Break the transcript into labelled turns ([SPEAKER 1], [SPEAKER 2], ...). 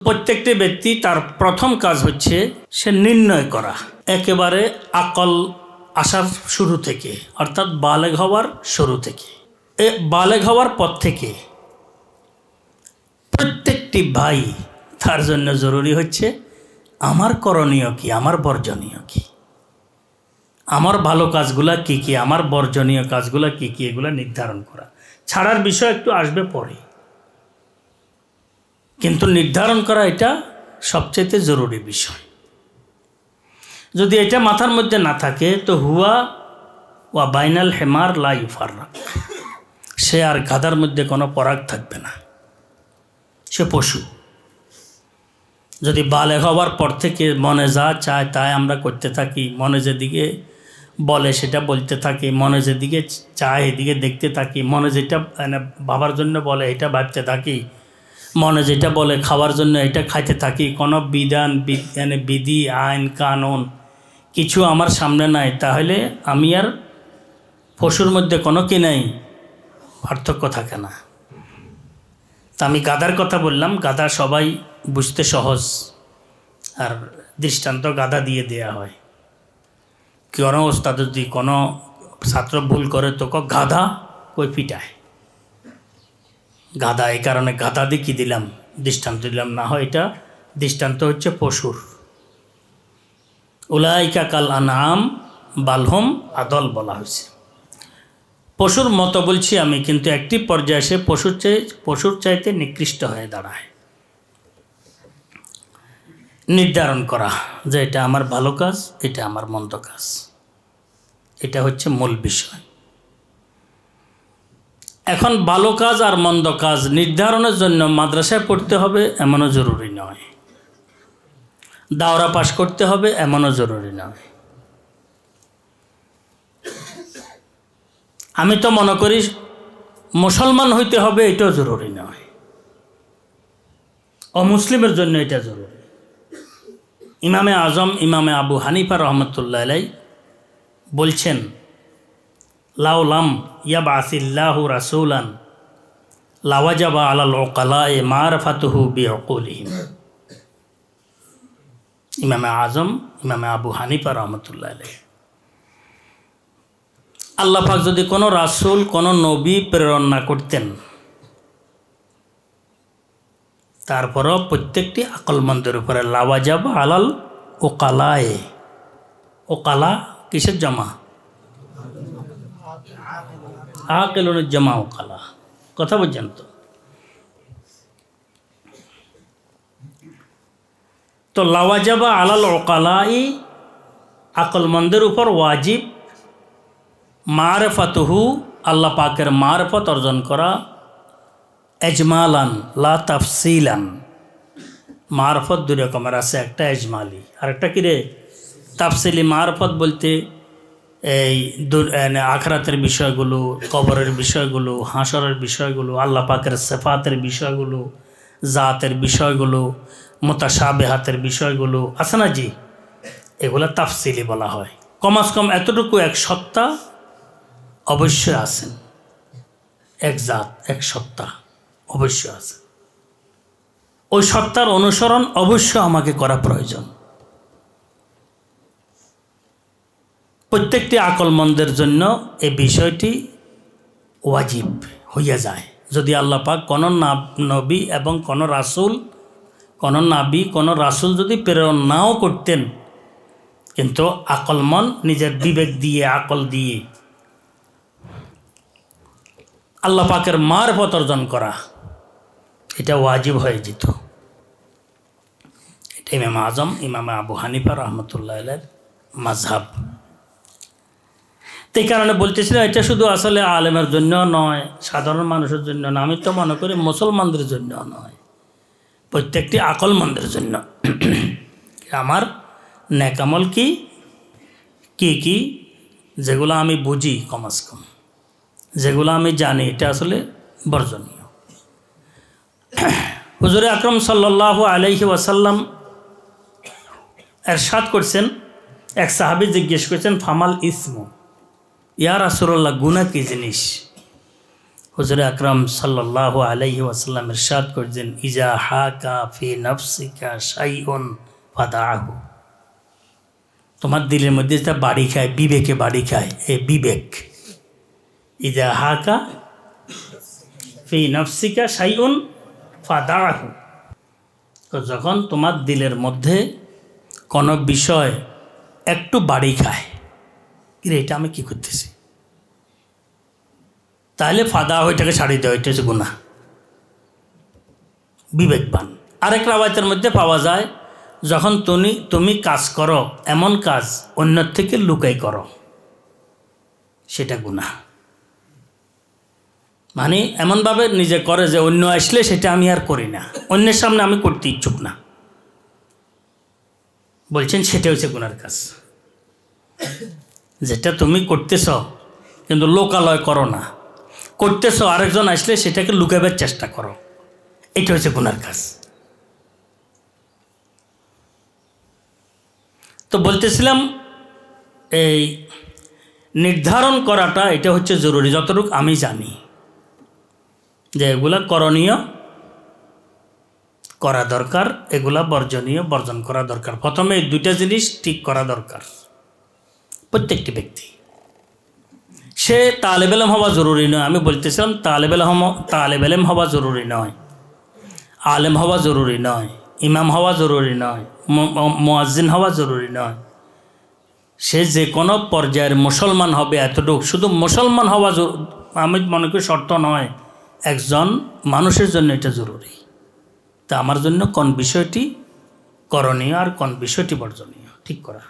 [SPEAKER 1] প্রত্যেকটি ব্যক্তি তার প্রথম কাজ হচ্ছে সে নির্ণয় করা। একেবারে আকল আসার শুরু থেকে, অর্থাৎ বালেগ হওয়ার শুরু থেকে। এ বালেগ হওয়ার পর থেকে প্রত্যেকটি ভাই তার জন্য জরুরি হচ্ছে, আমার করণীয় কি? আমার বর্জনীয় কি? আমার ভালো কাজগুলা কি কি? আমার বর্জনীয় কাজগুলা কি কি? এগুলা নির্ধারণ করা। ছাড়ার বিষয় একটু আসবে পরে। কিন্তু নির্ধারণ করা এটা সবচেয়ে জরুরি বিষয়। যদি এটা মাথার মধ্যে না থাকে, তো হুয়া ওয়া বাইনাল হেমার লা ইউফাররাক। সে আর গাধার মধ্যে কোনো পরাগ থাকবে না। সে পশু। যদি বালে হওয়ার পর থেকে মনে যা চায়, তাই আমরা করতে থাকি। মনে যেদিকে বলে সেটা বলতে থাকি। মনে যেদিকে চায়, এদিকে দেখতে থাকি। মনে যেটা মানে ভাবার জন্য বলে, এটা ভাবতে থাকি। মনে যেটা বলে, খাওয়ার জন্য এটা খাইতে থাকি। কোনো বিধান মানে বিধি, আইন, কানুন কিছু আমার সামনে নাই। তাহলে আমি আর পশুর মধ্যে কোনো কি নাই? পার্থক্য থাকে না। তা আমি গাদার কথা বললাম। গাদা সবাই বুঝতে সহজ। আর দৃষ্টান্ত গাদা দিয়ে দেয়া হয়। কোনো ওস্তাদ যদি কোনো ছাত্র ভুল করে তো গাধা কই পিটায়? গাধা এই কারণে গাদা দিয়ে কী দিলাম? দৃষ্টান্ত দিলাম। না হয় এটা, দৃষ্টান্ত হচ্ছে পশুর। উলাইকা কাল আনাম বালহম আদল বলা হয়েছে। পশুর মতো বলছি আমি, কিন্তু একটি পর্যায়ে সে পশুর চাই পশুর চাইতে নিকৃষ্ট হয়ে দাঁড়ায়। নির্ধারণ করা যে এটা আমার ভালো কাজ, এটা আমার মন্দ কাজ। এটা হচ্ছে মূল বিষয়। এখন ভালো কাজ আর মন্দ কাজ নির্ধারণের জন্য মাদ্রাসায় পড়তে হবে এমনও জরুরি নয়। দাওরা পাশ করতে হবে এমনও জরুরি নয়। আমি তো মনে করি মুসলমান হইতে হবে এটাও জরুরি নয়। অমুসলিমের জন্য এটা জরুরি। ইমামে আজম, ইমামে আবু হানিফা রহমতুল্লাহ বলছেন লাউলাম ইয়াবাসিল্লাহু রাসুলান লাওয়াজাবা আলাল ওকালায়ে মারফাতুহু বি অকুলিহিম ইমামে আজম, ইমামে আবু হানিফা রহমতুল্লাহ আলাই আল্লাপাক যদি কোনো রাসূল, কোনো নবী প্রেরণ না করতেন, তারপরও প্রত্যেকটি আকলমন্দের উপরে লাওয়াজাব আলাল ওকালায়ে ওকালা কিসের জমা? আকেলনের জমা ওকালা কথা বলছেন তো? তো লাওয়াজাবা আলাল ওকালাই আকলমন্দের উপর ওয়াজিব, মারফাতহু, আল্লাহ পাকের মারফত অর্জন করা, এজমালান, লা তাফসিলান। মারফত দুই রকমের আছে, একটা এজমালি। আর একটা কী রে? তাফসিলি মারফত বলতে এই আখরাতের বিষয়গুলো, কবরের বিষয়গুলো, হাসরের বিষয়গুলো, আল্লাহ পাকের সেফাতের বিষয়গুলো, জাতের বিষয়গুলো মোতাসাবেহাতের বিষয়গুলো, আছে না জি? এগুলো তাফসিলি বলা হয়। কমাস কম এতটুকু এক সত্তা অবশ্যই আছেন এক জাত, এক সত্তা অবশ্যই আছে। ওই সত্তার অনুসরণ অবশ্য আমাকে করা প্রয়োজন। প্রত্যেকটি আকলমন্দের জন্য এই বিষয়টি ওয়াজিব হইয়া যায়। যদি আল্লাহ পাক কোনো নবী এবং কোনো রাসুল, কোনো নাবি, কোনো রাসুল যদি প্রেরণ নাও করতেন, কিন্তু আকলমন নিজের বিবেক দিয়ে, আকল দিয়ে আল্লাহ পাকের মারফত অর্জন করা, এটা ওয়াজিব হয়ে যেত। এটা ইমাম আজম, ইমাম আবু হানিফা রহমতুল্লাহ মাঝহাব তো এই কারণে বলতেছিলাম এটা শুধু আসলে আলেমের জন্য নয়, সাধারণ মানুষের জন্য না, আমি তো মনে করি মুসলমানদের জন্য নয়, প্রত্যেকটি আকলমন্দের জন্য। আমার ন্যাকামল কি? কি কি? যেগুলো আমি বুঝি কমাস কম, যেগুলো আমি জানি, এটা আসলে বর্জনীয়। হুজুরে আকরম সাল্লাহ আলাইহি ওয়াসাল্লাম এরশাদ করছেন, এক সাহাবি জিজ্ঞেস করছেন, ফামাল ইসমু? ইয়া রাসুল্লাহ গুনা কি জিনিস? হুজুর আকরাম সাল্লাহ আলাইহি ওয়াসাল্লাম ইরশাদ করছেন, ইজা হা কা ফি নফসিকা শাইউন ফাদাহু তোমার দিলের মধ্যে যেটা বাড়ি খায়, বিবেকে বাড়ি খায়, এ বিবেক। ইজা হা কা ফি নফসিকা শাইউন ফাদাহু তো যখন তোমার দিলের মধ্যে কোনো বিষয় একটু বাড়ি খায় এটা আমি কি করতেছি? তাহলে ফাদা ওইটাকে ছাড়িয়ে দেওয়া হচ্ছে গুণা বিবেকবান। আরেক রাবায়তের মধ্যে পাওয়া যায়, যখন তুমি তুমি কাজ করো, এমন কাজ অন্যের থেকে লুকাই করো, সেটা গুণা মানে এমনভাবে নিজে করে যে অন্য আসলে সেটা আমি আর করি না, অন্যের সামনে আমি করতে ইচ্ছুক না। বলছেন, সেটা হচ্ছে গুনার কাজ। যেটা তুমি করতেছ, কিন্তু লোকালয় করো না। করতেছ আরেকজন আসলে সেটাকে লুকাবার চেষ্টা করো। এটা হচ্ছে গুনার কাজ। তো বলতেছিলাম, এই নির্ধারণ করাটা এটা হচ্ছে জরুরি, যতটুকু আমি জানি। যে এগুলা করণীয়, করা দরকার, এগুলা বর্জনীয়, বর্জন করা দরকার। প্রথমে এই দুইটা জিনিস ঠিক করা দরকার। প্রত্যেকটি ব্যক্তি। সে তালেব এলম হওয়া জরুরি নয়। আমি বলতেছিলাম তালেব এলম তালেব এলম হওয়া জরুরি নয়। আলেম হওয়া জরুরি নয়। ইমাম হওয়া জরুরি নয়। মোয়াজিন হওয়া জরুরি নয়। সে যে কোনো পর্যায়ের মুসলমান হবে এতটুকু। শুধু মুসলমান হওয়া আমি মনে করি শর্ত নয়, একজন মানুষের জন্য এটা জরুরি। তা আমার জন্য কোন বিষয়টি করণীয় আর কোন বিষয়টি বর্জনীয়? ঠিক করা।